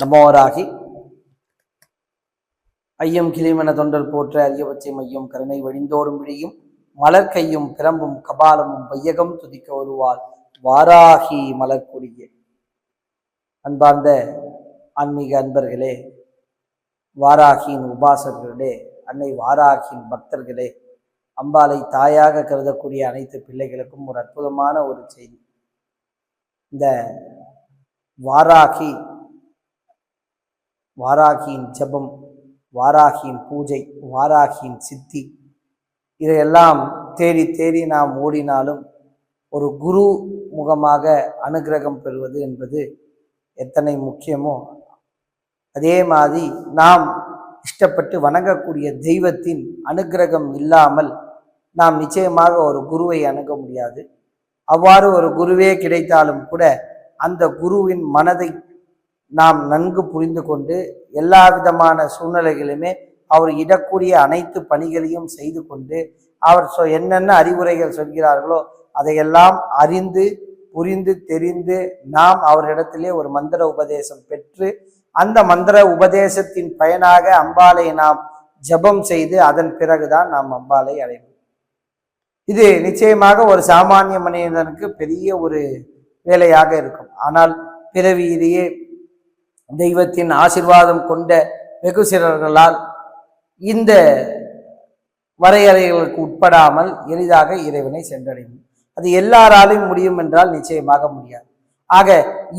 நமோராகி. ஐயம் கிளிமன தொண்டர் போற்ற அரியபச்சை மையம் கருணை வழிந்தோடும் விழியும். மலர் கையும் பிரம்பும் கபாலமும் வையகம் துதிக்க வருவாள் வாராகி மலர்கொடிய. அன்பார்ந்த ஆன்மீக அன்பர்களே வாராகியின் உபாசகர்களே அன்னை வாராகியின் பக்தர்களே அம்பாலை தாயாக கருதக்கூடிய அனைத்து பிள்ளைகளுக்கும் ஒரு அற்புதமான ஒரு செய்தி. இந்த வாராகி வாராகியின் ஜெபம் வாராகியின் பூஜை வாராகியின் சித்தி இதையெல்லாம் தேடி தேடி நாம் ஓடினாலும் ஒரு குரு முகமாக அனுகிரகம் பெறுவது என்பது எத்தனை முக்கியமோ? அதே மாதிரி நாம் இஷ்டப்பட்டு வணங்கக்கூடிய தெய்வத்தின் அனுகிரகம் இல்லாமல் நாம் நிச்சயமாக ஒரு குருவை அணுக முடியாது. அவ்வாறு ஒரு குருவே கிடைத்தாலும் கூட அந்த குருவின் மனதை நாம் நன்கு புரிந்து கொண்டு எல்லா விதமான சூழ்நிலைகளுமே அவர் இடக்கூடிய அனைத்து பணிகளையும் செய்து கொண்டு அவர் சொ என்னென்ன அறிவுரைகள் சொல்கிறார்களோ அதையெல்லாம் அறிந்து புரிந்து தெரிந்து நாம் அவரிடத்திலே ஒரு மந்திர உபதேசம் பெற்று அந்த மந்திர உபதேசத்தின் பயனாக அம்பாலை நாம் ஜெபம் செய்து அதன் பிறகுதான் நாம் அம்பாலை அடைவோம். இது நிச்சயமாக ஒரு சாமானிய மனிதனுக்கு பெரிய ஒரு வேலையாக இருக்கும். ஆனால் பிறவியிலேயே தெய்வத்தின் ஆசிர்வாதம் கொண்ட வெகு சிலர்களால் இந்த வரையறைகளுக்கு உட்படாமல் எளிதாக இறைவனை சென்றடையும். அது எல்லாராலும் முடியும் என்றால் நிச்சயமாக முடியாது. ஆக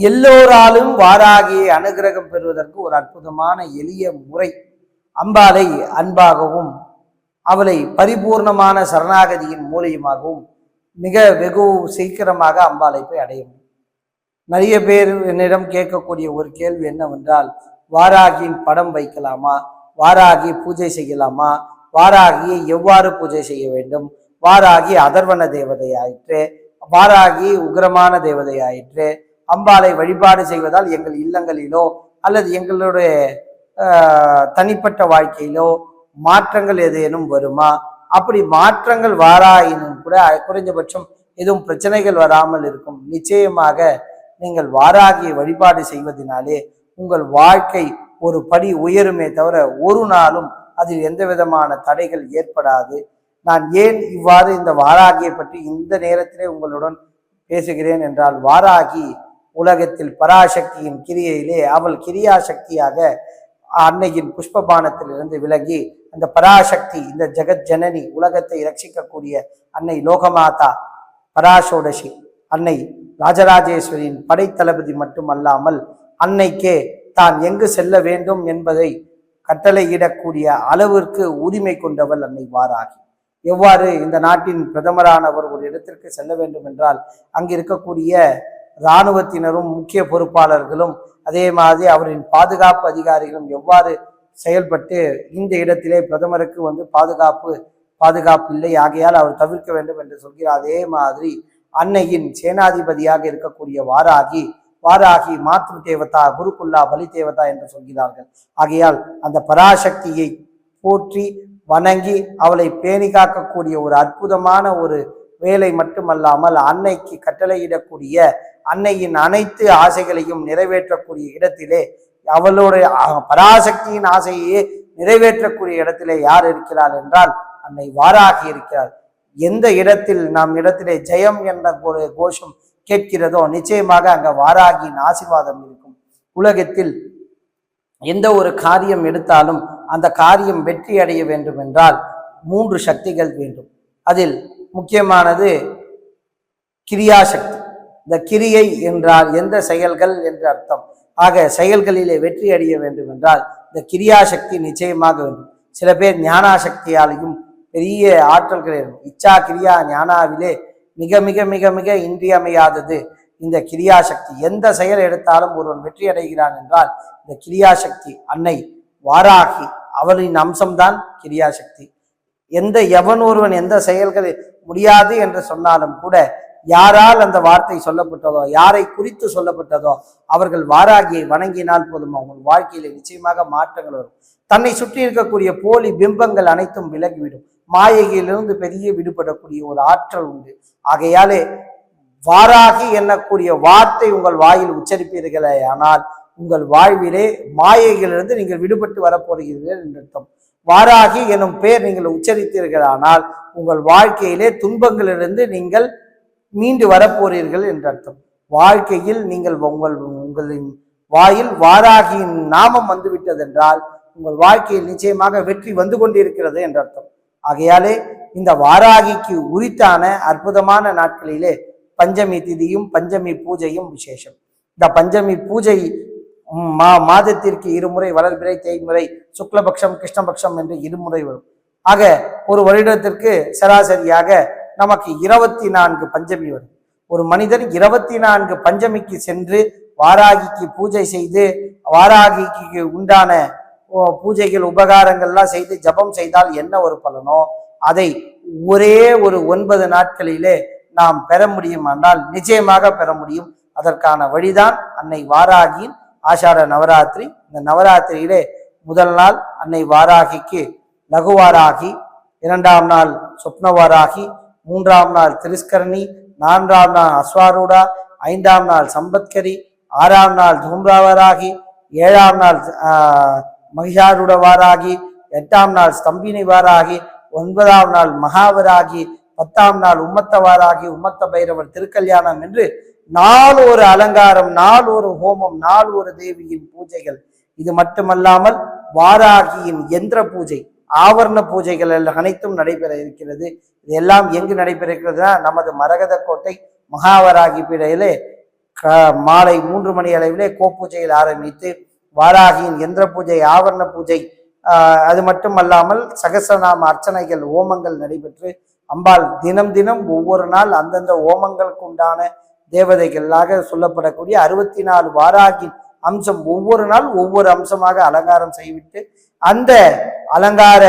எல்லோராலும் வாராகியை அனுகிரகம் பெறுவதற்கு ஒரு அற்புதமான எளிய முறை அம்பாலை அன்பாகவும் அவளை பரிபூர்ணமான சரணாகதியின் மூலியமாகவும் மிக வெகு சீக்கிரமாக அம்பாலை போய் அடைய முடியும். நிறைய பேர் என்னிடம் கேட்கக்கூடிய ஒரு கேள்வி என்னவென்றால் வாராகியின் படம் வைக்கலாமா? வாராகி பூஜை செய்யலாமா? வாராகியை எவ்வாறு பூஜை செய்ய வேண்டும்? வாராகி அதர்வன தேவதை ஆயிற்று வாராகி உக்ரமான தேவதை ஆயிற்று அம்பாளை வழிபாடு செய்வதால் எங்கள் இல்லங்களிலோ அல்லது எங்களுடைய தனிப்பட்ட வாழ்க்கையிலோ மாற்றங்கள் ஏதேனும் வருமா? அப்படி மாற்றங்கள் வாராயினும் கூட குறைஞ்சபட்சம் எதுவும் பிரச்சனைகள் வராமல் இருக்கும். நிச்சயமாக நீங்கள் வாராகியை வழிபாடு செய்வதனாலே உங்கள் வாழ்க்கை ஒரு படி உயருமே தவிர ஒரு நாளும் அதில் எந்த விதமான தடைகள் ஏற்படாது. நான் ஏன் இவ்வாறு இந்த வாராகியை பற்றி இந்த நேரத்திலே உங்களுடன் பேசுகிறேன் என்றால் வாராகி உலகத்தில் பராசக்தியின் கிரியையிலே அவள் கிரியா சக்தியாக அன்னையின் புஷ்பபானத்திலிருந்து விலகி அந்த பராசக்தி இந்த ஜெகத் ஜனனி உலகத்தை ரட்சிக்கக்கூடிய அன்னை லோகமாதா பராசோடசி அன்னை ராஜராஜேஸ்வரியின் படைத்தளபதி மட்டுமல்லாமல் அன்னைக்கே தான் எங்கு செல்ல வேண்டும் என்பதை கட்டளையிடக்கூடிய அளவிற்கு உரிமை கொண்டவள் அன்னை வாராகி. எவ்வாறு இந்த நாட்டின் பிரதமரானவர் ஒரு இடத்திற்கு செல்ல வேண்டும் என்றால் அங்கு இருக்கக்கூடிய இராணுவத்தினரும் முக்கிய பொறுப்பாளர்களும் அதே மாதிரி அவரின் பாதுகாப்பு அதிகாரிகளும் எவ்வாறு செயல்பட்டு இந்த இடத்திலே பிரதமருக்கு வந்து பாதுகாப்பு பாதுகாப்பு இல்லை ஆகையால் அவர் தவிர்க்க வேண்டும் என்று சொல்கிறார். அதே மாதிரி அன்னையின் சேனாதிபதியாக இருக்கக்கூடிய வாராகி வாராகி மாத்ரு தேவதா குருகுல்லா பலி தேவதா என்று சொல்கிறார்கள். ஆகையால் அந்த பராசக்தியை போற்றி வணங்கி அவளை பேணி காக்கக்கூடிய ஒரு அற்புதமான ஒரு வேலை மட்டுமல்லாமல் அன்னைக்கு கட்டளையிடக்கூடிய அன்னையின் அனைத்து ஆசைகளையும் நிறைவேற்றக்கூடிய இடத்திலே அவளுடைய பராசக்தியின் ஆசையையே நிறைவேற்றக்கூடிய இடத்திலே யார் இருக்கிறார் என்றால் அன்னை வாராகி இருக்கிறார் எந்த இடத்தில் நாம் இடத்திலே ஜெயம் என்ற ஒரு கோஷம் கேட்கிறதோ நிச்சயமாக அங்க வாராகியின் ஆசிர்வாதம் இருக்கும். உலகத்தில் எந்த ஒரு காரியம் எடுத்தாலும் அந்த காரியம் வெற்றி அடைய வேண்டும் என்றால் மூன்று சக்திகள் வேண்டும். அதில் முக்கியமானது கிரியாசக்தி. இந்த கிரியை என்றால் எந்த செயல்கள் என்று அர்த்தம். ஆக செயல்களிலே வெற்றி அடைய வேண்டும் என்றால் இந்த கிரியாசக்தி நிச்சயமாக வேண்டும். சில பேர் ஞானாசக்தியாலையும் பெரிய ஆற்றல்கள் இருக்கும் இச்சா கிரியா ஞானாவிலே மிக மிக மிக மிக இன்றியமையாதது இந்த கிரியாசக்தி. எந்த செயல் எடுத்தாலும் ஒருவன் வெற்றி அடைகிறான் என்றால் இந்த கிரியாசக்தி அன்னை வாராகி அவளின் அம்சம்தான் கிரியாசக்தி. எந்த எவன் ஒருவன் எந்த செயல்கள் முடியாது என்று சொன்னாலும் கூட யாரால் அந்த வார்த்தை சொல்லப்பட்டதோ யாரை குறித்து சொல்லப்பட்டதோ அவர்கள் வாராகியை வணங்கினால் போதும் அவங்க வாழ்க்கையில நிச்சயமாக மாற்றங்கள் வரும். தன்னை சுற்றி இருக்கக்கூடிய போலி பிம்பங்கள் அனைத்தும் விலகிவிடும். மாயையிலிருந்து பெரிய விடுபடக்கூடிய ஒரு ஆற்றல் உண்டு. ஆகையாலே வாராகி எண்ணக்கூடிய வார்த்தை உங்கள் வாயில் உச்சரிப்பீர்களே ஆனால் உங்கள் வாழ்விலே மாயைகளிலிருந்து நீங்கள் விடுபட்டு வரப்போகிறீர்கள் என்று அர்த்தம். வாராகி எனும் பெயர் நீங்கள் உச்சரித்தீர்களானால் உங்கள் வாழ்க்கையிலே துன்பங்களிலிருந்து நீங்கள் மீண்டு வரப்போறீர்கள் என்று அர்த்தம். வாழ்க்கையில் நீங்கள் உங்கள் உங்களின் வாயில் வாராகியின் நாமம் வந்து விட்டதென்றால் உங்கள் வாழ்க்கையில் நிச்சயமாக வெற்றி வந்து கொண்டிருக்கிறது என்று அர்த்தம். ஆகையாலே இந்த வாராகிக்கு உரித்தான அற்புதமான நாட்களிலே பஞ்சமி திதியும் பஞ்சமி பூஜையும் விசேஷம். இந்த பஞ்சமி பூஜை மா மாதத்திற்கு இருமுறை வளர்பிறை தேய்முறை சுக்லபக்ஷம் கிருஷ்ணபக்ஷம் என்று இருமுறை வரும். ஆக ஒரு வருடத்திற்கு சராசரியாக நமக்கு இருபத்தி நான்கு பஞ்சமி வரும். ஒரு மனிதன் இருபத்தி நான்கு பஞ்சமிக்கு சென்று வாராகிக்கு பூஜை செய்து வாராகிக்கு உண்டான பூஜைகள் உபகாரங்கள்லாம் செய்து ஜபம் செய்தால் என்ன ஒரு பலனோ? அதை ஒரே ஒரு ஒன்பது நாட்களிலே நாம் பெற முடியுமானால் நிச்சயமாக பெற முடியும். அதற்கான வழிதான் அன்னை வாராகியின் ஆஷாட நவராத்திரி. இந்த நவராத்திரியிலே முதல் நாள் அன்னை வாராகிக்கு லகுவாராகி இரண்டாம் நாள் சொப்னவாராகி மூன்றாம் நாள் திருஸ்கரணி நான்காம் நாள் அஸ்வாரூடா ஐந்தாம் நாள் சம்பத்கரி ஆறாம் நாள் தூம்ராவராகி ஏழாம் நாள் மகிஷாருட வாராகி எட்டாம் நாள் ஸ்தம்பினி வாராகி ஒன்பதாம் நாள் மகாவராகி பத்தாம் நாள் உம்மத்த வாராகி உம்மத்த பைரவர் திருக்கல்யாணம் என்று நாள் ஒரு அலங்காரம் நாள் ஒரு ஹோமம் நாள் ஒரு தேவியின் பூஜைகள். இது மட்டுமல்லாமல் வாராகியின் எந்திர பூஜை ஆவரண பூஜைகள் எல்லாம் அனைத்தும் நடைபெற இருக்கிறது. இது எல்லாம் எங்கு நடைபெற இருக்கிறதுனா நமது மரகத கோட்டை மகாவராகி பீடையிலே க- மாலை மூன்று மணி அளவிலே கோப்பூஜையில் ஆரம்பித்து வாராகியின் எந்திர பூஜை ஆவரண பூஜை அது மட்டுமல்லாமல் சகசநாம அர்ச்சனைகள் ஓமங்கள் நடைபெற்று அம்பாள் தினம் தினம் ஒவ்வொரு நாள் அந்தந்த ஓமங்களுக்கு உண்டான தேவதைகளாக சொல்லப்படக்கூடிய அறுபத்தி நாலு வாராகின் அம்சம் ஒவ்வொரு நாள் ஒவ்வொரு அம்சமாக அலங்காரம் செய்விட்டு அந்த அலங்கார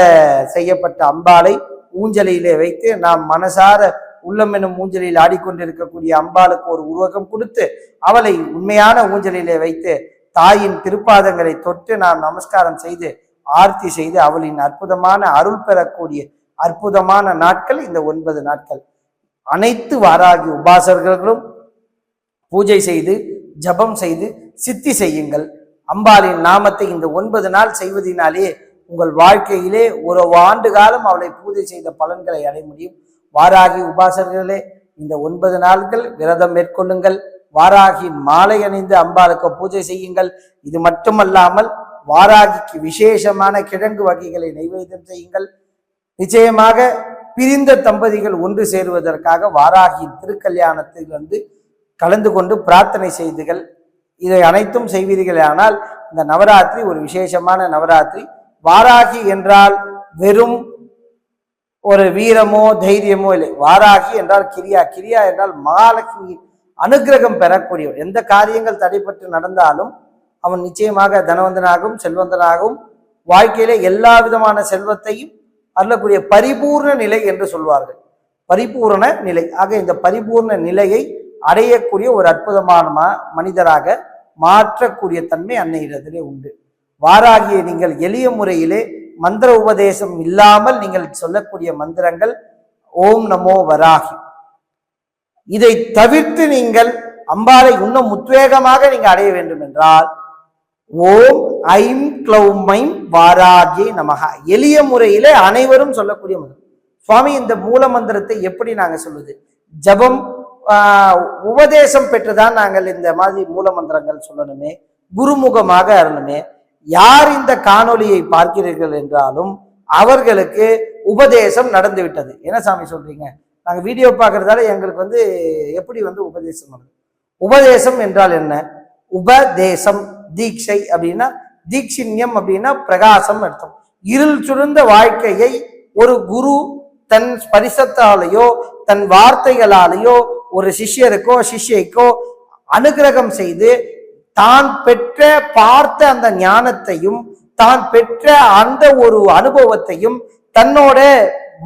செய்யப்பட்ட அம்பாளை ஊஞ்சலிலே வைத்து நாம் மனசார உள்ளம் எனும் ஊஞ்சலில் ஆடிக்கொண்டிருக்கக்கூடிய அம்பாளுக்கு ஒரு உருவகம் கொடுத்து அவளை உண்மையான ஊஞ்சலிலே வைத்து தாயின் திருப்பாதங்களை தொட்டு நாம் நமஸ்காரம் செய்து ஆர்த்தி செய்து அவளின் அற்புதமான அருள் பெறக்கூடிய அற்புதமான நாட்கள் இந்த ஒன்பது நாட்கள். அனைத்து வாராகி உபாசகர்களும் பூஜை செய்து ஜபம் செய்து சித்தி செய்யுங்கள். அம்பாளின் நாமத்தை இந்த ஒன்பது நாள் செய்வதினாலே உங்கள் வாழ்க்கையிலே ஒரு ஆண்டு காலம் அவளை பூஜை செய்த பலன்களை அடைய முடியும். வாராகி உபாசகர்களே இந்த ஒன்பது நாட்கள் விரதம் மேற்கொள்ளுங்கள். வாராகி மாலை அணிந்து அம்பாளுக்கு பூஜை செய்யுங்கள். இது மட்டுமல்லாமல் வாராகிக்கு விசேஷமான கிழங்கு வகைகளை நைவேத்தியம் செய்யுங்கள். நிச்சயமாக பிரிந்த தம்பதிகள் ஒன்று சேருவதற்காக வாராகியின் திருக்கல்யாணத்தில் வந்து கலந்து கொண்டு பிரார்த்தனை செய்துகள். இதை அனைத்தும் செய்வீர்களானால் இந்த நவராத்திரி ஒரு விசேஷமான நவராத்திரி. வாராகி என்றால் வெறும் ஒரு வீரமோ தைரியமோ இல்லை. வாராகி என்றால் கிரியா. கிரியா என்றால் மகாலட்சுமி அனுக்கிரகம் பெறக்கூடியவர். எந்த காரியங்கள் தடைப்பட்டு நடந்தாலும் அவன் நிச்சயமாக தனவந்தனாகவும் செல்வந்தனாகவும் வாழ்க்கையிலே எல்லா விதமான செல்வத்தையும் அருளக்கூடிய பரிபூர்ண நிலை என்று சொல்வார்கள். பரிபூரண நிலை. ஆக இந்த பரிபூர்ண நிலையை அடையக்கூடிய ஒரு அற்புதமான மனிதராக மாற்றக்கூடிய தன்மை அன்னையிடத்திலே உண்டு. வாராகிய நீங்கள் எளிய முறையிலே மந்திர உபதேசம் இல்லாமல் நீங்கள் சொல்லக்கூடிய மந்திரங்கள் ஓம் நமோ வராகி. இதை தவிர்த்து நீங்கள் அம்பாலை இன்னும் உத்வேகமாக நீங்கள் அடைய வேண்டும் என்றால் ஓம் ஐம் க்ளௌமைம் வாராகி நமக எளிய முறையிலே அனைவரும் சொல்லக்கூடிய மந்திரம். சுவாமி இந்த மூல மந்திரத்தை எப்படி நாங்கள் சொல்லுது? ஜபம் உபதேசம் பெற்றுதான் நாங்கள் இந்த மாதிரி மூல மந்திரங்கள் சொல்லணுமே. குருமுகமாக அருணுமே யார் இந்த காணொலியை பார்க்கிறீர்கள் என்றாலும் அவர்களுக்கு உபதேசம் நடந்து விட்டது என்ன சாமி சொல்றீங்க? நாங்கள் வீடியோ பார்க்கறதால எங்களுக்கு வந்து எப்படி வந்து உபதேசம் வருது? உபதேசம் என்றால் என்ன? உபதேசம் தீட்சை அப்படின்னா தீட்சிண்யம் அப்படின்னா பிரகாசம் அர்த்தம். இருள் சுருந்த வாழ்க்கையை ஒரு குரு தன் ஸ்பரிசத்தாலேயோ தன் வார்த்தைகளாலேயோ ஒரு சிஷ்யருக்கோ சிஷ்யைக்கோ அனுகிரகம் செய்து தான் பெற்ற பார்த்த அந்த ஞானத்தையும் தான் பெற்ற அந்த ஒரு அனுபவத்தையும் தன்னோட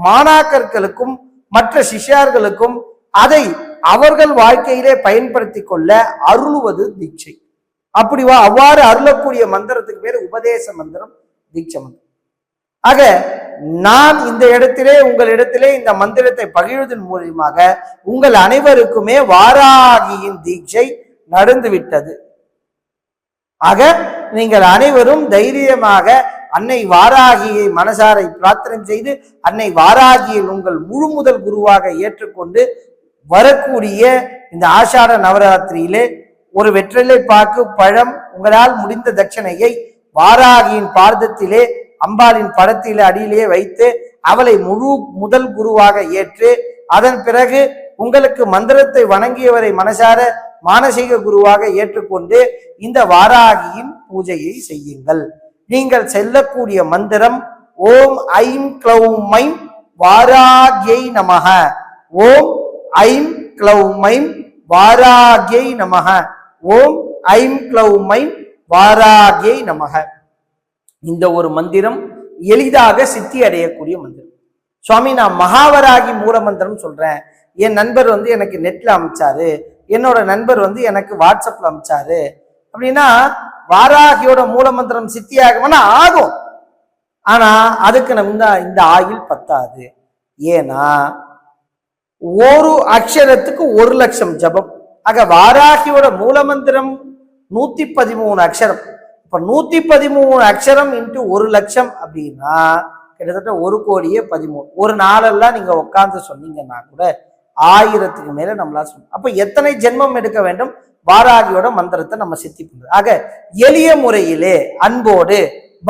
மாணாக்கர்களுக்கும் மற்ற சிஷ்யார்களுக்கும் அதை அவர்கள் வாழ்க்கையிலே பயன்படுத்தி கொள்ள அருளுவது தீட்சை. அப்படிவா அவ்வாறு அருளக்கூடிய மந்திரத்துக்கு பேர் உபதேச மந்திரம் தீட்சை மந்திரம். ஆக நான் இந்த இடத்திலே உங்களிடத்திலே இந்த மந்திரத்தை பகிர்வதன் மூலியமாக உங்கள் அனைவருக்குமே வாராகியின் தீட்சை நடந்து விட்டது ஆக நீங்கள் அனைவரும் தைரியமாக அன்னை வாராகியை மனசாரை பிரார்த்தனை செய்து அன்னை வாராகியின் உங்கள் முழு முதல் குருவாக ஏற்றுக்கொண்டு வரக்கூடிய இந்த ஆஷாட நவராத்திரியிலே ஒரு வெற்றிலை பாக்கு பழம் உங்களால் முடிந்த தட்சணையை வாராகியின் பாரதத்திலே அம்பாளின் படத்திலே அடியிலே வைத்து அவளை முழு முதல் குருவாக ஏற்று அதன் பிறகு உங்களுக்கு மந்திரத்தை வணங்கியவரை மனசார மானசீக குருவாக ஏற்றுக்கொண்டு இந்த வாராகியின் பூஜையை செய்யுங்கள். நீங்கள் செல்லக்கூடிய மந்திரம் ஓம் ஐம் க்ளௌமைம் வாராகியை நமக ஓம் ஐம் க்ளௌமைம் வாராகியை நமக ஓம் ஐம் க்ளௌமைம் வாராகியை நமக இந்த ஒரு மந்திரம் எளிதாக சித்தி அடையக்கூடிய மந்திரம். சுவாமி நான் மகாவராகி மூல மந்திரம் சொல்றேன். என் நண்பர் வந்து எனக்கு நெட்ல அமைச்சாரு. என்னோட நண்பர் வந்து எனக்கு வாட்ஸ்அப்ல அமைச்சாரு. அப்படின்னா வாராகியோட மூலமந்திரம் சித்தியாகவனா ஆகும். ஆனா அதுக்கு நம்ம இந்த இந்த ஆயில் பத்தாது. ஏன்னா ஒரு அக்ஷரத்துக்கு ஒரு லட்சம் ஜபம். ஆக வாராகியோட மூலமந்திரம் நூத்தி பதிமூணு அக்ஷரம். இப்ப நூத்தி பதிமூணு அக்ஷரம் இன்ட்டு ஒரு லட்சம் அப்படின்னா கிட்டத்தட்ட ஒரு கோடியே பதிமூணு. ஒரு நாளெல்லாம் நீங்க உட்காந்து சொன்னீங்கன்னா கூட ஆயிரத்துக்கு மேல நம்மளா சொல்ல அப்ப எத்தனை ஜென்மம் எடுக்க வேண்டும்? வாராகியோட மந்திரத்தை நம்ம சித்தி பண்றோம். ஆக எளிய முறையிலே அன்போடு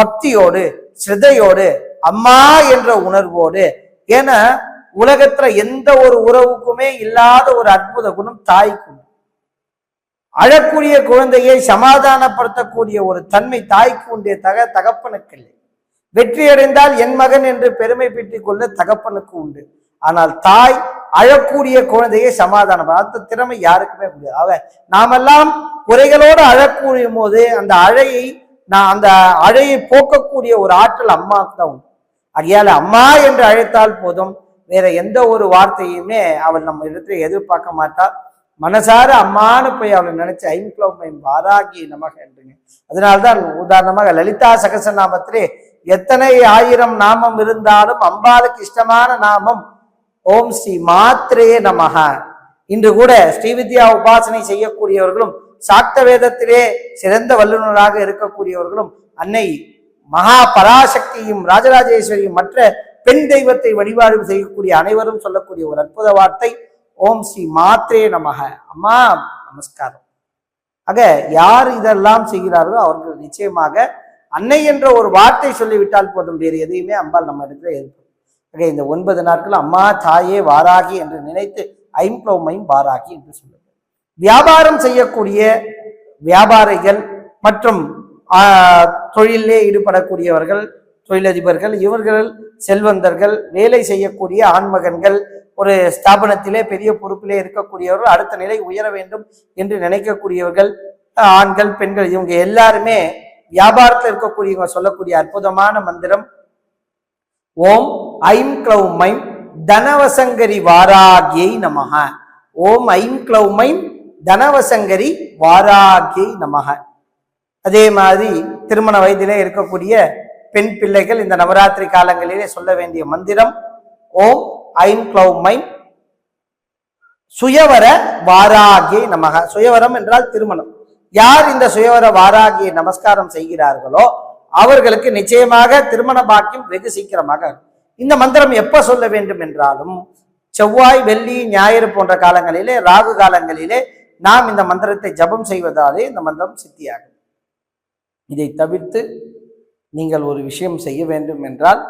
பக்தியோடு ஸ்ரத்தையோடு அம்மா என்ற உணர்வோடு ஏன்னா உலகத்துல எந்த ஒரு உறவுக்குமே இல்லாத ஒரு அற்புத குணம் தாய்க்கு உண்டு. அழக்கூடிய குழந்தையை சமாதானப்படுத்தக்கூடிய ஒரு தன்மை தாய்க்கு உண்டிய தக தகப்பனுக்கு இல்லை. வெற்றி அடைந்தால் என் மகன் என்று பெருமை பெற்றுக் கொள்ள தகப்பனுக்கு உண்டு. ஆனால் தாய் அழக்கூடிய குழந்தையை சமாதானம் அந்த திறமை யாருக்குமே முடியாது. அவ நாமெல்லாம் குறைகளோடு அழக்கூடிய போது அந்த அழையை நான் அந்த அழையை போக்கக்கூடிய ஒரு ஆற்றல் அம்மாவுக்கு தான் உண்டு. அடியால அம்மா என்று அழைத்தால் போதும். வேற எந்த ஒரு வார்த்தையுமே அவள் நம்ம இடத்துல எதிர்பார்க்க மாட்டாள் மனசார அம்மானு போய் அவளை நினைச்சு ஐம்பளம் வாராகி நமக என்றுங்க. அதனால்தான் உதாரணமாக லலிதா சகசநாமத்திலே எத்தனை ஆயிரம் நாமம் இருந்தாலும் அம்பாளுக்கு இஷ்டமான நாமம் ஓம் ஸ்ரீ மாத்திரையே நமக இன்று கூட ஸ்ரீவித்யா உபாசனை செய்யக்கூடியவர்களும் சாக்த வேதத்திலே சிறந்த வல்லுநராக இருக்கக்கூடியவர்களும் அன்னை மகா பராசக்தியும் ராஜராஜேஸ்வரியும் மற்ற பெண் தெய்வத்தை வழிபாடு செய்யக்கூடிய அனைவரும் சொல்லக்கூடிய ஒரு அற்புத வார்த்தை ஓம் ஸ்ரீ மாத்ரே நமக அம்மா நமஸ்காரம். ஆக யார் இதெல்லாம் செய்கிறார்களோ அவர்கள் நிச்சயமாக அன்னை என்ற ஒரு வார்த்தை சொல்லிவிட்டால் போதும் வேறு எதையுமே அம்பாள் நம்ம இடத்துல இருக்கும் ஆக இந்த ஒன்பது நாட்கள் அம்மா தாயே வாராகி என்று நினைத்து ஐம்ப்ளோமையும் வாராகி என்று சொல்லுங்கள் வியாபாரம் செய்யக்கூடிய வியாபாரிகள் மற்றும் தொழிலே தொழிலிலே ஈடுபடக்கூடியவர்கள் தொழிலதிபர்கள் இவர்கள் செல்வந்தர்கள் வேலை செய்யக்கூடிய ஆண்மகன்கள் ஒரு ஸ்தாபனத்திலே பெரிய பொறுப்பிலே இருக்கக்கூடியவர்கள் அடுத்த நிலை உயர வேண்டும் என்று நினைக்கக்கூடியவர்கள் ஆண்கள் பெண்கள் இவங்க எல்லாருமே வியாபாரத்தில் இருக்கக்கூடியவங்க சொல்லக்கூடிய அற்புதமான மந்திரம் ஓம் ஐம் க்ளௌமைம் தனவசங்கரி வாராகியை நமக ஓம் ஐம் க்ளௌமைம் தனவசங்கரி வாராகியை நமக அதே மாதிரி திருமண வயதிலே இருக்கக்கூடிய பெண் பிள்ளைகள் இந்த நவராத்திரி காலங்களிலே சொல்ல வேண்டிய மந்திரம் ஓம் ஐம் க்ளௌமைம் சுயவர வாராகியை நமக சுயவரம் என்றால் திருமணம். யார் இந்த சுயவர வாராகியை நமஸ்காரம் செய்கிறார்களோ அவர்களுக்கு நிச்சயமாக திருமண பாக்கியம் வெகு சீக்கிரமாக இருக்கும். இந்த மந்திரம் எப்ப சொல்ல வேண்டும் என்றாலும் செவ்வாய் வெள்ளி ஞாயிறு போன்ற காலங்களிலே ராகு காலங்களிலே நாம் இந்த மந்திரத்தை ஜபம் செய்வதாலே இந்த மந்திரம் சித்தியாகும். இதை தவிர்த்து நீங்கள் ஒரு விஷயம் செய்ய வேண்டும் என்றால்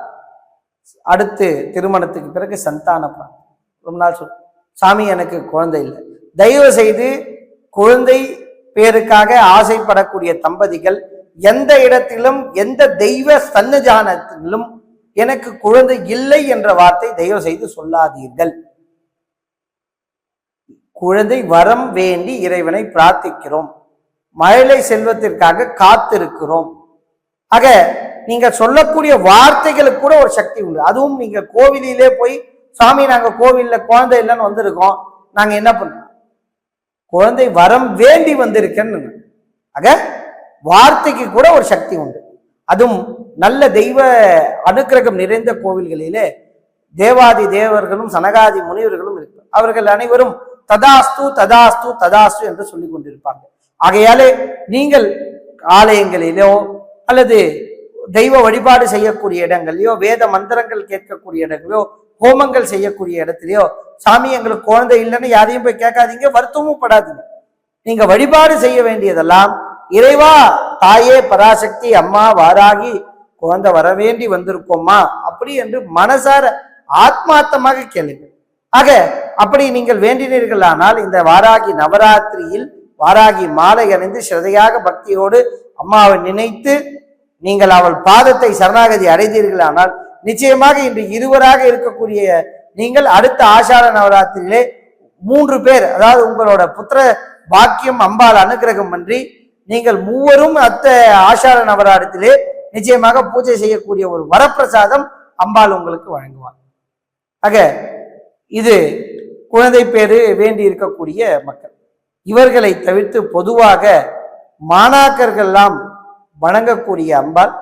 அடுத்து திருமணத்துக்கு பிறகு சந்தான ரொம்ப நாள் சொல் சாமி எனக்கு குழந்தை இல்லை. தயவு செய்து குழந்தை பேருக்காக ஆசைப்படக்கூடிய தம்பதிகள் எந்த இடத்திலும் எந்த தெய்வ சன்னஜானத்திலும் எனக்கு குழந்தை இல்லை என்ற வார்த்தை தயவு செய்து சொல்லாதீர்கள். குழந்தை வரம் வேண்டி இறைவனை பிரார்த்திக்கிறோம். மழலை செல்வத்திற்காக காத்திருக்கிறோம். ஆக நீங்க சொல்லக்கூடிய வார்த்தைகளுக்கு கூட ஒரு சக்தி உண்டு. அதுவும் நீங்க கோவிலிலே போய் சாமி நாங்க கோவில்ல குழந்தை இல்லைன்னு வந்திருக்கோம். நாங்க என்ன பண்றோம்? குழந்தை வரம் வேண்டி வந்திருக்கேன்னு. ஆக வார்த்தைக்கு கூட ஒரு சக்தி உண்டு. அதுவும் நல்ல தெய்வ அனுக்கிரகம் நிறைந்த கோவில்களிலே தேவாதி தேவர்களும் சனகாதி முனிவர்களும் இருப்பார் அவர்கள் அனைவரும் ததாஸ்து ததாஸ்து ததாஸ்து என்று சொல்லிக் கொண்டிருப்பார்கள். ஆகையாலே நீங்கள் ஆலயங்களிலோ அல்லது தெய்வ வழிபாடு செய்யக்கூடிய இடங்கள்லயோ வேத மந்திரங்கள் கேட்கக்கூடிய இடங்களையோ ஹோமங்கள் செய்யக்கூடிய இடத்துலையோ சாமி எங்களுக்கு குழந்தை இல்லைன்னு யாரையும் போய் கேட்காதீங்க வருத்தமும் படாதீங்க. நீங்க வழிபாடு செய்ய வேண்டியதெல்லாம் இறைவா தாயே பராசக்தி அம்மா வாராகி குழந்தை வரவேண்டி வந்திருக்கோமா? அப்படி என்று மனசார ஆத்மார்த்தமாக கேளுங்கள். ஆக அப்படி நீங்கள் வேண்டினீர்களானால் இந்த வாராகி நவராத்திரியில் வாராகி மாலை அணிந்து ஸ்ரதையாக பக்தியோடு அம்மாவை நினைத்து நீங்கள் அவள் பாதத்தை சரணாகதி அடைந்தீர்களானால் நிச்சயமாக இன்று இருவராக இருக்கக்கூடிய நீங்கள் அடுத்த ஆஷாட நவராத்திரியிலே மூன்று பேர் அதாவது உங்களோட புத்திர பாக்கியம் அம்பாள் அனுகிரகம் அன்றி நீங்கள் மூவரும் அத்த ஆஷாட நவராத்திரியிலே நிச்சயமாக பூஜை செய்யக்கூடிய ஒரு வரப்பிரசாதம் அம்பாள் உங்களுக்கு வழங்குவார் ஆக இது குழந்தை பேரு வேண்டி இருக்கக்கூடிய மக்கள். இவர்களை தவிர்த்து பொதுவாக மாணாக்கர்கள்லாம் வணங்கக்கூடிய அம்பாள்.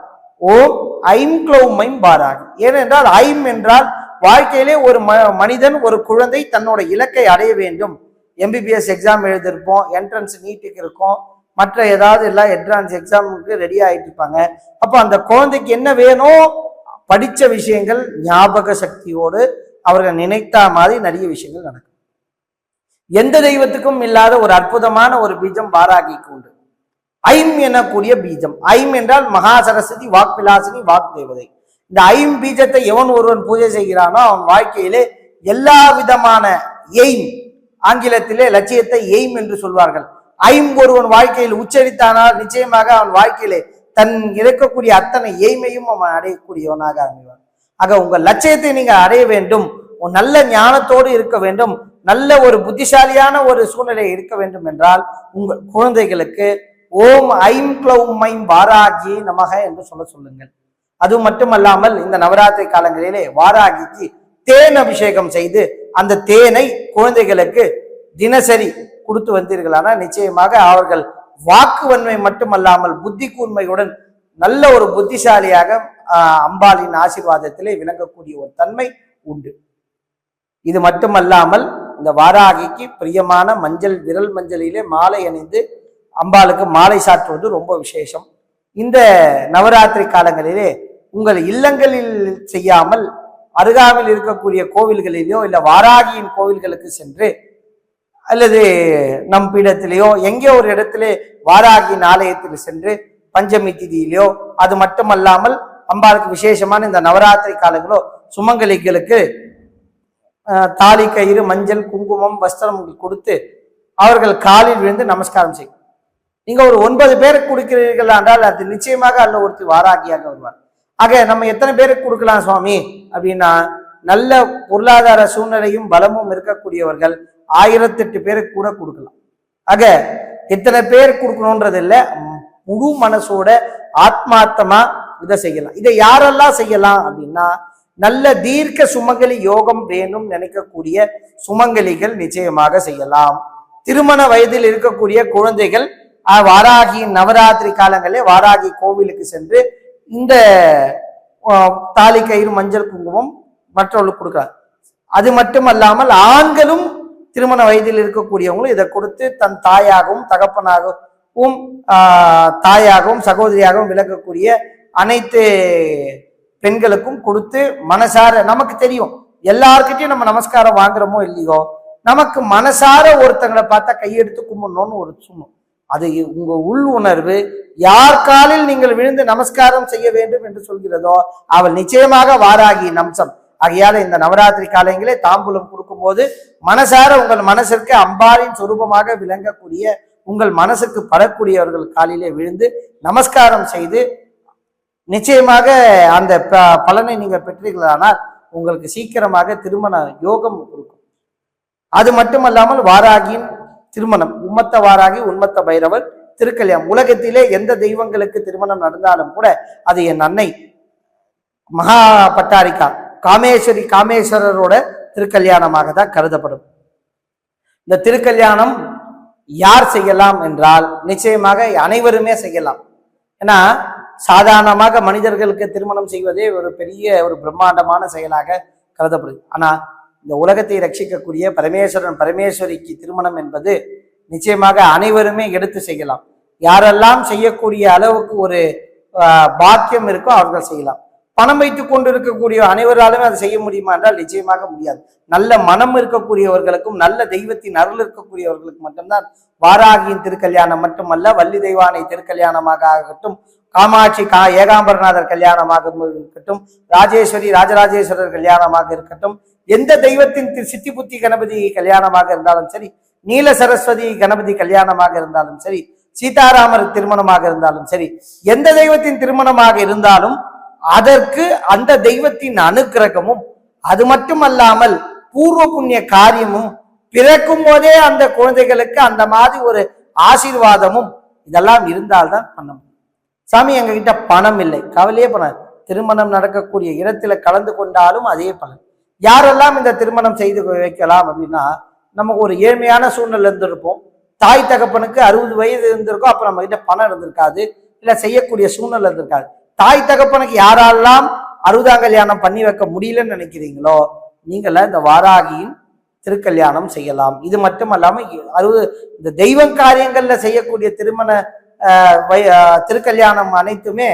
ஓம் ஐம் க்ளௌமைம் பாராகி ஏனென்றால் ஐம் என்றால் வாழ்க்கையிலே ஒரு ம மனிதன் ஒரு குழந்தை தன்னோட இலக்கை அடைய வேண்டும். எம்பிபிஎஸ் எக்ஸாம் எழுதியிருப்போம் என்ட்ரன்ஸ் நீட்டுக்கு இருக்கும் மற்ற ஏதாவது எல்லாம் என்ட்ரான்ஸ் எக்ஸாமுக்கு ரெடி ஆகிட்டு இருப்பாங்க. அப்போ அந்த குழந்தைக்கு என்ன வேணும்? படித்த விஷயங்கள் ஞாபக சக்தியோடு அவர்கள் நினைத்த மாதிரி நிறைய விஷயங்கள் நடக்கும். எந்த தெய்வத்துக்கும் இல்லாத ஒரு அற்புதமான ஒரு பீஜம் வாராகிக்கு உண்டு. ஐம் எனக்கூடிய பீஜம். ஐம் என்றால் மகா சரஸ்வதி வாக்விலாசினி வாக் தேவதை. இந்த ஐம் பீஜத்தை எவன் ஒருவன் பூஜை செய்கிறானோ அவன் வாழ்க்கையிலே எல்லா விதமான எய்ம் ஆங்கிலத்திலே லட்சியத்தை எய்ம் என்று சொல்வார்கள். ஐம்பொருவன் வாழ்க்கையில் உச்சரித்தானால் நிச்சயமாக அவன் வாழ்க்கையிலே தன் இருக்கக்கூடிய அத்தனை ஏய்மையும் அவன் அடையக்கூடியவனாக அமைவான். ஆக உங்கள் லட்சியத்தை நீங்கள் அடைய வேண்டும். உன் நல்ல ஞானத்தோடு இருக்க வேண்டும். நல்ல ஒரு புத்திசாலியான ஒரு சூழ்நிலை இருக்க வேண்டும் என்றால் உங்கள் குழந்தைகளுக்கு ஓம் ஐம் க்ளௌம் மைம் வாராகி நமக என்று சொல்ல சொல்லுங்கள். அது மட்டுமல்லாமல் இந்த நவராத்திரி காலங்களிலே வாராகிக்கு தேன் அபிஷேகம் செய்து அந்த தேனை குழந்தைகளுக்கு தினசரி கொடுத்து வந்தீர்களானால் நிச்சயமாக அவர்கள் வாக்கு வன்மை மட்டுமல்லாமல் புத்தி கூர்மையுடன் நல்ல ஒரு புத்திசாலியாக அம்பாளின் ஆசீர்வாதத்திலே விளங்கக்கூடிய ஒரு தன்மை உண்டு. இது மட்டுமல்லாமல் இந்த வாராகிக்கு பிரியமான மஞ்சள் விரல் மஞ்சளிலே மாலை அணிந்து அம்பாளுக்கு மாலை சாற்றுவது ரொம்ப விசேஷம். இந்த நவராத்திரி காலங்களிலே உங்கள் இல்லங்களில் செய்யாமல் அருகாமல் இருக்கக்கூடிய கோவில்களிலேயோ இல்லை வாராகியின் கோவில்களுக்கு சென்று அல்லது நம் பீடத்திலேயோ எங்கே ஒரு இடத்துல வாராகி ஆலயத்தில் சென்று பஞ்சமி திதியிலையோ அது மட்டுமல்லாமல் அம்பாளுக்கு விசேஷமான இந்த நவராத்திரி காலங்களோ சுமங்கலிகளுக்கு தாலி கயிறு மஞ்சள் குங்குமம் வஸ்திரம் கொடுத்து அவர்கள் காலில் விழுந்து நமஸ்காரம் செய்யும். நீங்கள் ஒரு ஒன்பது பேருக்கு கொடுக்கிறீர்கள் என்றால் அது நிச்சயமாக அல்ல ஒருத்தர் வாராகியாக வருவார் ஆக நம்ம எத்தனை பேருக்கு கொடுக்கலாம் சுவாமி? அப்படின்னா நல்ல பொருளாதார சூழ்நிலையும் பலமும் இருக்கக்கூடியவர்கள் ஆயிரத்தெட்டு பேருக்கு கூட கொடுக்கலாம். ஆக எத்தனை பேர் கொடுக்கணுன்றது இல்லை முழு மனசோட ஆத்மார்த்தமா இதை செய்யலாம். இதை யாரெல்லாம் செய்யலாம் அப்படின்னா நல்ல தீர்க்க சுமங்கலி யோகம் வேணும் நினைக்கக்கூடிய சுமங்கலிகள் நிச்சயமாக செய்யலாம். திருமண வயதில் இருக்கக்கூடிய குழந்தைகள் வாராகியின் நவராத்திரி காலங்களில் வாராகி கோவிலுக்கு சென்று இந்த தாலி கயிறு மஞ்சள் குங்குமம் மற்றவர்களுக்கு கொடுக்கலாம். அது மட்டுமல்லாமல் ஆண்களும் திருமண வயதில் இருக்கக்கூடியவங்களும் இதை கொடுத்து தன் தாயாகவும் தகப்பனாகவும் தாயாகவும் சகோதரியாகவும் விளக்கக்கூடிய அனைத்து பெண்களுக்கும் கொடுத்து மனசார நமக்கு தெரியும் எல்லாருக்கிட்டையும் நம்ம நமஸ்காரம் வாங்குறோமோ இல்லையோ நமக்கு மனசார ஒருத்தங்களை பார்த்தா கையெடுத்து கும்பிடணும்னு ஒரு சும்மா அது உங்க உள் உணர்வு யார் காலில் நீங்கள் விழுந்து நமஸ்காரம் செய்ய வேண்டும் என்று சொல்கிறதோ அவள் நிச்சயமாக வாராகி நம்சம். ஆகையால இந்த நவராத்திரி காலங்களே தாம்பூலம் கொடுக்கும்போது மனசார உங்கள் மனசிற்கு அம்பாரின் சொரூபமாக விளங்கக்கூடிய உங்கள் மனசுக்கு படக்கூடியவர்கள் காலிலே விழுந்து நமஸ்காரம் செய்து நிச்சயமாக அந்த ப- பலனை நீங்கள் பெற்றீர்களானால் உங்களுக்கு சீக்கிரமாக திருமண யோகம் கொடுக்கும். அது மட்டுமல்லாமல் வாராகியின் திருமணம் உம்மத்த வாராகி உண்மத்த பைரவர் திருக்கல்யாணம். உலகத்திலே எந்த தெய்வங்களுக்கு திருமணம் நடந்தாலும் கூட அது என் அன்னை மகா பட்டாரிகா. காமேஸ்வரி காமேஸ்வரரோட திருக்கல்யாணமாக தான் கருதப்படும். இந்த திருக்கல்யாணம் யார் செய்யலாம் என்றால் நிச்சயமாக அனைவருமே செய்யலாம். ஏன்னா சாதாரணமாக மனிதர்களுக்கு திருமணம் செய்வதே ஒரு பெரிய ஒரு பிரம்மாண்டமான செயலாக கருதப்படுது. ஆனால் இந்த உலகத்தை ரட்சிக்கக்கூடிய பரமேஸ்வரன் பரமேஸ்வரிக்கு திருமணம் என்பது நிச்சயமாக அனைவருமே எடுத்து செய்யலாம். யாரெல்லாம் செய்யக்கூடிய அளவுக்கு ஒரு பாக்கியம் இருக்கோ அவர்கள் செய்யலாம். பணம் வைத்துக் கொண்டு இருக்கக்கூடிய அனைவராலுமே அதை செய்ய முடியுமா என்றால் நிச்சயமாக முடியாது. நல்ல மனம் இருக்கக்கூடியவர்களுக்கும் நல்ல தெய்வத்தின் அருள் இருக்கக்கூடியவர்களுக்கு மட்டும்தான் வாராகியின் திருக்கல்யாணம் மட்டுமல்ல வள்ளி தெய்வானை திருக்கல்யாணமாக ஆகட்டும் காமாட்சி கா ஏகாம்பரநாதர் கல்யாணமாக இருக்கட்டும் ராஜேஸ்வரி ராஜராஜேஸ்வரர் கல்யாணமாக இருக்கட்டும் எந்த தெய்வத்தின் திரு சித்தி புத்தி கணபதி கல்யாணமாக இருந்தாலும் சரி நீல சரஸ்வதி கணபதி கல்யாணமாக இருந்தாலும் சரி சீதாராமர் திருமணமாக இருந்தாலும் சரி எந்த தெய்வத்தின் திருமணமாக இருந்தாலும் அதற்கு அந்த தெய்வத்தின் அனுக்கிரகமும் அது மட்டுமல்லாமல் பூர்வ புண்ணிய காரியமும் பிறக்கும் போதே அந்த குழந்தைகளுக்கு அந்த மாதிரி ஒரு ஆசீர்வாதமும் இதெல்லாம் இருந்தால்தான் பண்ண முடியும். சாமி எங்ககிட்ட பணம் இல்லை. கவலையே பண்ண திருமணம் நடக்கக்கூடிய இடத்துல கலந்து கொண்டாலும் அதே பலன். யாரெல்லாம் இந்த திருமணம் செய்து வைக்கலாம் அப்படின்னா நமக்கு ஒரு ஏழ்மையான சூழ்நிலை இருந்திருப்போம். தாய் தகப்பனுக்கு அறுபது வயது இருந்திருக்கும் அப்போ நம்ம கிட்ட பணம் இருந்திருக்காது. இல்லை செய்யக்கூடிய சூழ்நிலை இருந்திருக்காது. தாய் தகப்பனுக்கு யாரெல்லாம் அறுபதாம் கல்யாணம் பண்ணி வைக்க முடியலன்னு நினைக்கிறீங்களோ நீங்கள இந்த வாராகியின் திருக்கல்யாணம் செய்யலாம். இது மட்டுமல்லாம அறுபது இந்த தெய்வ காரியங்கள்ல செய்யக்கூடிய திருமண வை- திருக்கல்யாணம் அனைத்துமே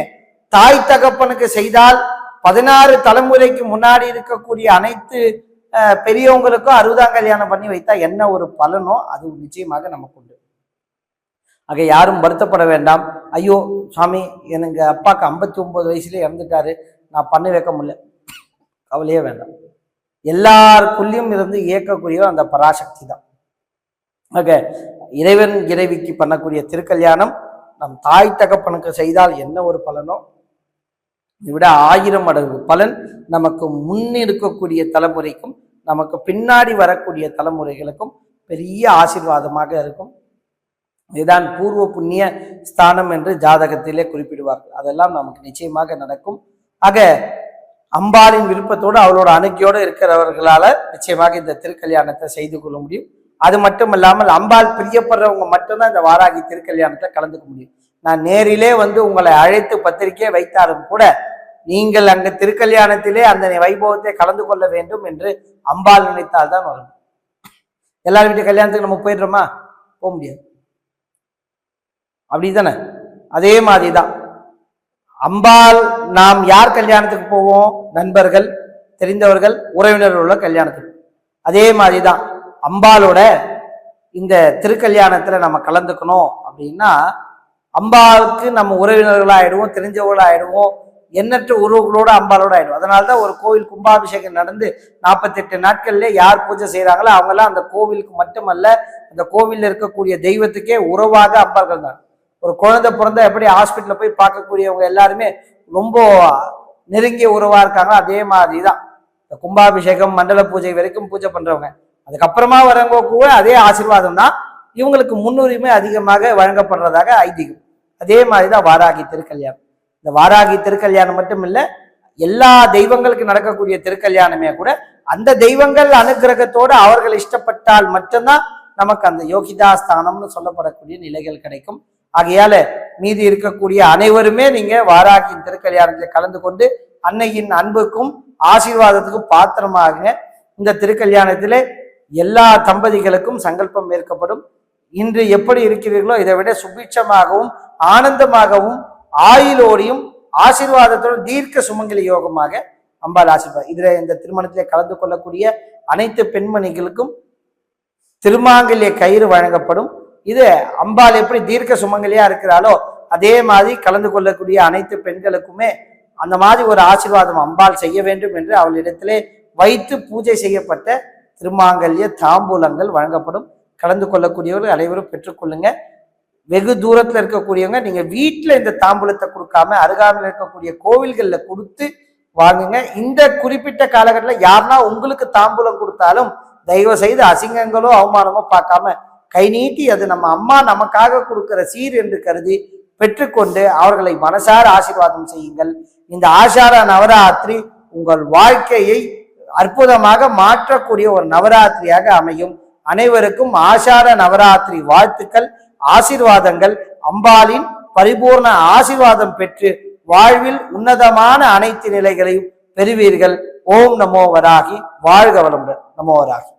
தாய் தகப்பனுக்கு செய்தால் பதினாறு தலைமுறைக்கு முன்னாடி இருக்கக்கூடிய அனைத்து பெரியவங்களுக்கும் அறுபதாம் கல்யாணம் பண்ணி வைத்தா என்ன ஒரு பலனோ அது நிச்சயமாக நமக்கு உண்டு. ஆக யாரும் வருத்தப்பட வேண்டாம். ஐயோ சுவாமி எனக்கு அப்பாவுக்கு ஐம்பத்தி ஒன்பது வயசுலேயே இறந்துட்டாரு. நான் பண்ணி வைக்க முடியல. கவலையே வேண்டாம். எல்லாருக்குள்ளேயும் இருந்து இயக்கக்கூடிய அந்த பராசக்தி தான். ஆக இறைவன் இறைவிக்கு பண்ணக்கூடிய திருக்கல்யாணம் நம் தாய் தகப்பனுக்கு செய்தால் என்ன ஒரு பலனோ? இதை விட ஆயிரம் மடங்கு பலன் நமக்கு முன் இருக்கக்கூடிய தலைமுறைக்கும் நமக்கு பின்னாடி வரக்கூடிய தலைமுறைகளுக்கும் பெரிய ஆசீர்வாதமாக இருக்கும். இதுதான் பூர்வ புண்ணிய ஸ்தானம் என்று ஜாதகத்திலே குறிப்பிடுவார்கள். அதெல்லாம் நமக்கு நிச்சயமாக நடக்கும். ஆக அம்பாளின் விருப்பத்தோடு அவளோட அணுக்கியோடு இருக்கிறவர்களால நிச்சயமாக இந்த திருக்கல்யாணத்தை செய்து கொள்ள முடியும். அது மட்டும் இல்லாமல் அம்பாள் பிரியப்படுறவங்க மட்டும்தான் இந்த வாராகி திருக்கல்யாணத்தை கலந்துக்க முடியும். நான் நேரிலே வந்து உங்களை அழைத்து பத்திரிகையை வைத்தாலும் கூட நீங்கள் அங்கு திருக்கல்யாணத்திலே அந்த வைபவத்தை கலந்து கொள்ள வேண்டும் என்று அம்பாள் நினைத்தால் தான் வரும். எல்லார் வீட்டு கல்யாணத்துக்கு நம்ம போயிடுறோமா? போக முடியாது. அப்படிதானே? அதே மாதிரி தான் அம்பாள் நாம் யார் கல்யாணத்துக்கு போவோம்? நண்பர்கள் தெரிந்தவர்கள் உறவினர்கள் உள்ள கல்யாணத்துக்கு. அதே மாதிரி தான் அம்பாளோட இந்த திருக்கல்யாணத்தில் நம்ம கலந்துக்கணும் அப்படின்னா அம்பாளுக்கு நம்ம உறவினர்களாகிடுவோம் தெரிஞ்சவர்களாகிடுவோம் எண்ணற்ற உறவுகளோட அம்பாலோட ஆயிடும் அதனால தான் ஒரு கோவில் கும்பாபிஷேகம் நடந்து நாற்பத்தெட்டு நாட்கள்ல யார் பூஜை செய்கிறாங்களோ அவங்கெல்லாம் அந்த கோவிலுக்கு மட்டுமல்ல அந்த கோவிலில் இருக்கக்கூடிய தெய்வத்துக்கே உறவாக அம்பாள்கள் தான் ஒரு குழந்தை பிறந்தா எப்படி ஹாஸ்பிட்டலில் போய் பார்க்கக்கூடியவங்க எல்லாருமே ரொம்ப நெருங்கிய உறவாக இருக்காங்க. அதே மாதிரி தான் இந்த கும்பாபிஷேகம் மண்டல பூஜை வரைக்கும் பூஜை பண்ணுறவங்க அதுக்கப்புறமா வரவங்க கூட அதே ஆசீர்வாதம் தான் இவங்களுக்கு முன்னுரிமை அதிகமாக வழங்கப்படுறதாக ஐதீகம். அதே மாதிரி தான் வாராகி திருக்கல்யாணம். இந்த வாராகி திருக்கல்யாணம் மட்டும் இல்லை எல்லா தெய்வங்களுக்கு நடக்கக்கூடிய திருக்கல்யாணமே கூட அந்த தெய்வங்கள் அனுக்கிரகத்தோடு அவர்கள் இஷ்டப்பட்டால் மட்டும்தான் நமக்கு அந்த யோகிதா ஸ்தானம்னு சொல்லப்படக்கூடிய நிலைகள் கிடைக்கும். ஆகையால மீதி இருக்கக்கூடிய அனைவருமே நீங்க வாராகியின் திருக்கல்யாணத்தில் கலந்து கொண்டு அன்னையின் அன்புக்கும் ஆசீர்வாதத்துக்கும் பாத்திரமாகுங்க இந்த திருக்கல்யாணத்தில் எல்லா தம்பதிகளுக்கும் சங்கல்பம் ஏற்கப்படும். இன்று எப்படி இருக்கிறீர்களோ இதை விட சுபிட்சமாகவும் ஆனந்தமாகவும் ஆயுளோடையும் ஆசீர்வாதத்தோடும் தீர்க்க சுமங்கலி யோகமாக அம்பாள் ஆசீர்வாதம். இதுல இந்த திருமணத்திலே கலந்து கொள்ளக்கூடிய அனைத்து பெண்மணிகளுக்கும் திருமாங்கல்ய கயிறு வழங்கப்படும். இது அம்பாள் எப்படி தீர்க்க சுமங்கலியா இருக்கிறாளோ அதே மாதிரி கலந்து கொள்ளக்கூடிய அனைத்து பெண்களுக்குமே அந்த மாதிரி ஒரு ஆசீர்வாதம் அம்பாள் செய்ய வேண்டும் என்று அவளிடத்திலே வைத்து பூஜை செய்யப்பட்ட திருமாங்கல்ய தாம்பூலங்கள் வழங்கப்படும். கலந்து கொள்ளக்கூடியவர்கள் அனைவரும் பெற்றுக்கொள்ளுங்க வெகு தூரத்தில் இருக்கக்கூடியவங்க நீங்கள் வீட்டில் இந்த தாம்பூலத்தை கொடுக்காம அருகாமையில் இருக்கக்கூடிய கோவில்களில் கொடுத்து வாங்குங்க. இந்த குறிப்பிட்ட காலகட்டத்தில் யாருன்னா உங்களுக்கு தாம்பூலம் கொடுத்தாலும் தயவு செய்து அசிங்கங்களோ அவமானமோ பார்க்காம கை நீட்டி அது நம்ம அம்மா நமக்காக கொடுக்கிற சீர் என்று கருதி பெற்றுக்கொண்டு அவர்களை மனசார ஆசீர்வாதம் செய்யுங்கள். இந்த ஆஷார நவராத்திரி உங்கள் வாழ்க்கையை அற்புதமாக மாற்றக்கூடிய ஒரு நவராத்திரியாக அமையும். அனைவருக்கும் ஆஷார நவராத்திரி வாழ்த்துக்கள் ஆசீர்வாதங்கள். அம்பாளின் பரிபூர்ண ஆசீர்வாதம் பெற்று வாழ்வில் உன்னதமான அனைத்து நிலைகளையும் பெறுவீர்கள். ஓம் நமோ வராகி. வாழ்க வளமுடன். நமோ வராகி.